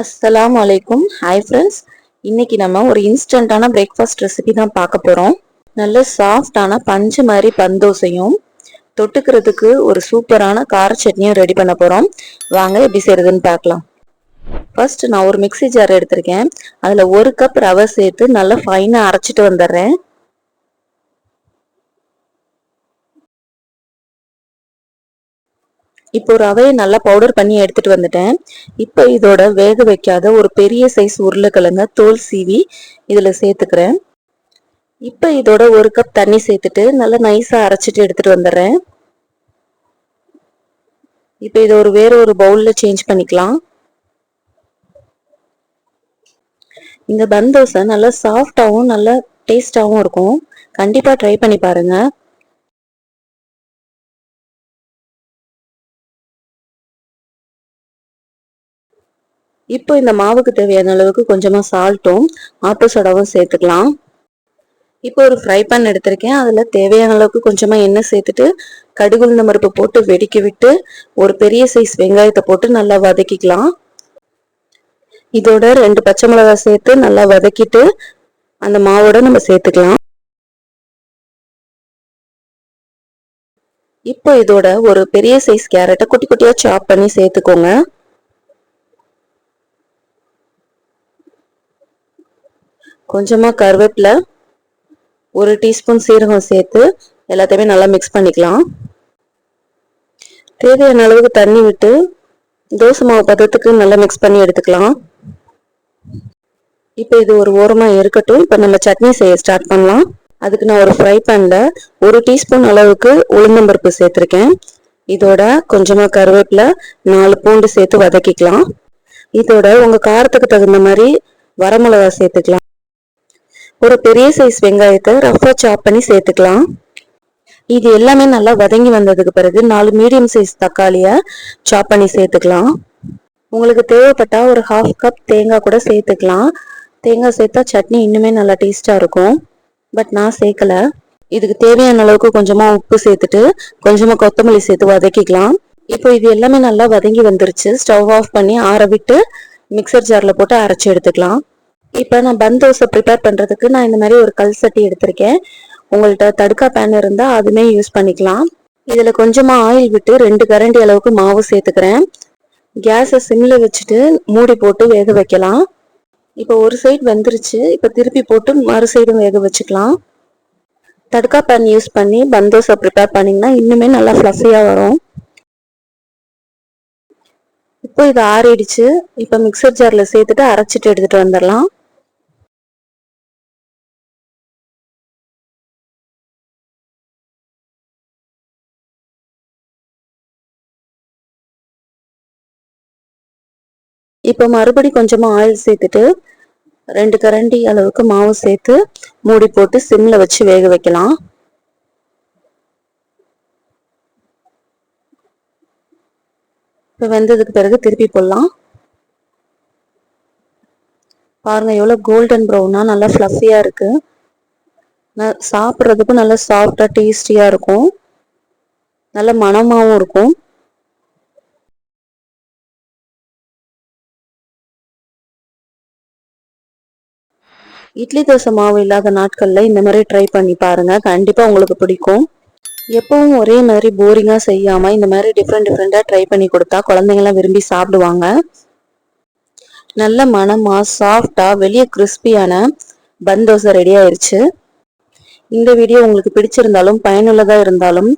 அஸ்லாம் வலைக்கும் hi friends இன்னைக்கு நம்ம ஒரு இன்ஸ்டண்ட்டான பிரேக்ஃபாஸ்ட் ரெசிபி தான் பார்க்க போகிறோம் நல்ல சாஃப்டான பஞ்சு மாதிரி பந்தோசையும் தொட்டுக்கிறதுக்கு ஒரு சூப்பரான கார சட்னியும் ரெடி பண்ண போகிறோம் வாங்க எப்படி செய்யறதுன்னு பார்க்கலாம். ஃபர்ஸ்ட் நான் ஒரு மிக்சி ஜார் எடுத்திருக்கேன். அதில் ஒரு கப் ரவை சேர்த்து நல்லா ஃபைனாக அரைச்சிட்டு வந்துடுறேன். இப்போ ரவையை நல்லா பவுடர் பண்ணி எடுத்துட்டு வந்துட்டேன். இப்போ இதோட வேக வைக்காத ஒரு பெரிய சைஸ் உருளைக்கிழங்க தோல் சீவி இதில் சேர்த்துக்கிறேன். இப்போ இதோட ஒரு கப் தண்ணி சேர்த்துட்டு நல்லா நைஸாக அரைச்சிட்டு எடுத்துட்டு வந்துடுறேன். இப்போ இதை ஒரு வேற ஒரு பவுலில் சேஞ்ச் பண்ணிக்கலாம். இந்த பந்தோசை நல்லா சாஃப்டாகவும் நல்லா டேஸ்டாகவும் இருக்கும். கண்டிப்பாக ட்ரை பண்ணி பாருங்கள் இப்போ இந்த மாவுக்கு தேவையான அளவுக்கு கொஞ்சமா சால்ட்டும் ஆட்டோ சோடாவும் சேர்த்துக்கலாம். இப்போ ஒரு ஃப்ரை பேன் எடுத்திருக்கேன். அதுல தேவையான அளவுக்கு கொஞ்சமா எண்ணெய் சேர்த்துட்டு கடுகு மருப்பு போட்டு வெடிக்க விட்டு ஒரு பெரிய சைஸ் வெங்காயத்தை போட்டு நல்லா வதக்கிக்கலாம். இதோட ரெண்டு பச்சை மிளகாய் சேர்த்து நல்லா வதக்கிட்டு அந்த மாவோட நம்ம சேர்த்துக்கலாம். இப்போ இதோட ஒரு பெரிய சைஸ் கேரட்டை குட்டி குட்டியா சாப் பண்ணி சேர்த்துக்கோங்க. கொஞ்சமாக கருவேப்பில ஒரு டீஸ்பூன் சீரகம் சேர்த்து எல்லாத்தையுமே நல்லா மிக்ஸ் பண்ணிக்கலாம். தேவையான அளவுக்கு தண்ணி விட்டு தோசை மாவு பதத்துக்கு நல்லா மிக்ஸ் பண்ணி எடுத்துக்கலாம். இப்போ இது ஒரு ஓரமாக இருக்கட்டும். இப்போ நம்ம சட்னி செய்ய ஸ்டார்ட் பண்ணலாம். அதுக்கு நான் ஒரு ஃப்ரை பேனில் ஒரு டீஸ்பூன் அளவுக்கு உளுந்தம்பருப்பு சேர்த்துருக்கேன். இதோட கொஞ்சமாக கருவேப்பில நாலு பூண்டு சேர்த்து வதக்கிக்கலாம். இதோட உங்கள் காரத்துக்கு தகுந்த மாதிரி வரமிளகா சேர்த்துக்கலாம். ஒரு பெரிய சைஸ் வெங்காயத்தை ரஃபா சாப் பண்ணி சேர்த்துக்கலாம். இது எல்லாமே நல்லா வதங்கி வந்ததுக்கு பிறகு நாலு மீடியம் சைஸ் தக்காளியை சாப் பண்ணி சேர்த்துக்கலாம். உங்களுக்கு தேவைப்பட்டா ஒரு ஹாஃப் கப் தேங்காய் கூட சேர்த்துக்கலாம். தேங்காய் சேர்த்தா சட்னி இன்னுமே நல்லா டேஸ்ட்டாக இருக்கும். பட் நான் சேர்க்கல. இதுக்கு தேவையான அளவுக்கு கொஞ்சமாக உப்பு சேர்த்துட்டு கொஞ்சமாக கொத்தமல்லி சேர்த்து வதக்கிக்கலாம். இப்போ இது எல்லாமே நல்லா வதங்கி வந்துருச்சு. ஸ்டவ் ஆஃப் பண்ணி ஆற விட்டு மிக்சர் ஜாரில் போட்டு அரைச்சி எடுத்துக்கலாம். இப்போ நான் பன் தோசை ப்ரிப்பேர் பண்ணுறதுக்கு நான் இந்த மாதிரி ஒரு கல் சட்டி எடுத்திருக்கேன். உங்கள்கிட்ட தடுக்கா பேன் இருந்தால் அதுவுமே யூஸ் பண்ணிக்கலாம். இதில் கொஞ்சமாக ஆயில் விட்டு ரெண்டு கரண்டி அளவுக்கு மாவு சேர்த்துக்கிறேன். கேஸை சிம்மில் வச்சுட்டு மூடி போட்டு வேக வைக்கலாம். இப்போ ஒரு சைடு வெந்துருச்சு. இப்போ திருப்பி போட்டு மறு சைடும் வேக வச்சுக்கலாம். தடுக்கா பேன் யூஸ் பண்ணி பந்தோசை ப்ரிப்பேர் பண்ணிங்கன்னா இன்னுமே நல்லா ஃப்ளஃபியாக வரும். இப்போ இது ஆறிடுச்சு. இப்போ மிக்சர் ஜாரில் சேர்த்துட்டு அரைச்சிட்டு எடுத்துகிட்டு வந்துடலாம். இப்போ மறுபடி கொஞ்சமாக ஆயில் சேர்த்துட்டு ரெண்டு கரண்டி அளவுக்கு மாவு சேர்த்து மூடி போட்டு சிம்மில் வச்சு வேக வைக்கலாம். இப்போ வெந்ததுக்கு பிறகு திருப்பி போடலாம். பாருங்க எவ்வளோ கோல்டன் ப்ரௌனா நல்லா ஃப்ளஃபியாக இருக்கு. சாப்பிட்றதுக்கும் நல்லா சாஃப்டாக டேஸ்டியாக இருக்கும். நல்ல மணமாகவும் இருக்கும். இட்லி தோசை மாவு இல்லாத நாட்களில் இந்த மாதிரி ட்ரை பண்ணி பாருங்கள் கண்டிப்பாக உங்களுக்கு பிடிக்கும். எப்பவும் ஒரே மாதிரி போரிங்காக செய்யாமல் இந்த மாதிரி டிஃப்ரெண்ட் டிஃப்ரெண்ட்டாக ட்ரை பண்ணி கொடுத்தா குழந்தைங்களாம் விரும்பி சாப்பிடுவாங்க. நல்ல மனமாக சாஃப்டாக வெளியே கிறிஸ்பியான பன் தோசை ரெடி ஆயிடுச்சு இந்த வீடியோ உங்களுக்கு பிடிச்சிருந்தாலும் பயனுள்ளதாக இருந்தாலும்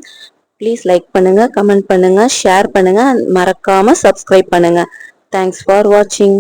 ப்ளீஸ் லைக் பண்ணுங்கள் கமெண்ட் பண்ணுங்கள் ஷேர் பண்ணுங்கள் மறக்காமல் சப்ஸ்கிரைப் பண்ணுங்கள் தேங்க்ஸ் ஃபார் வாட்சிங்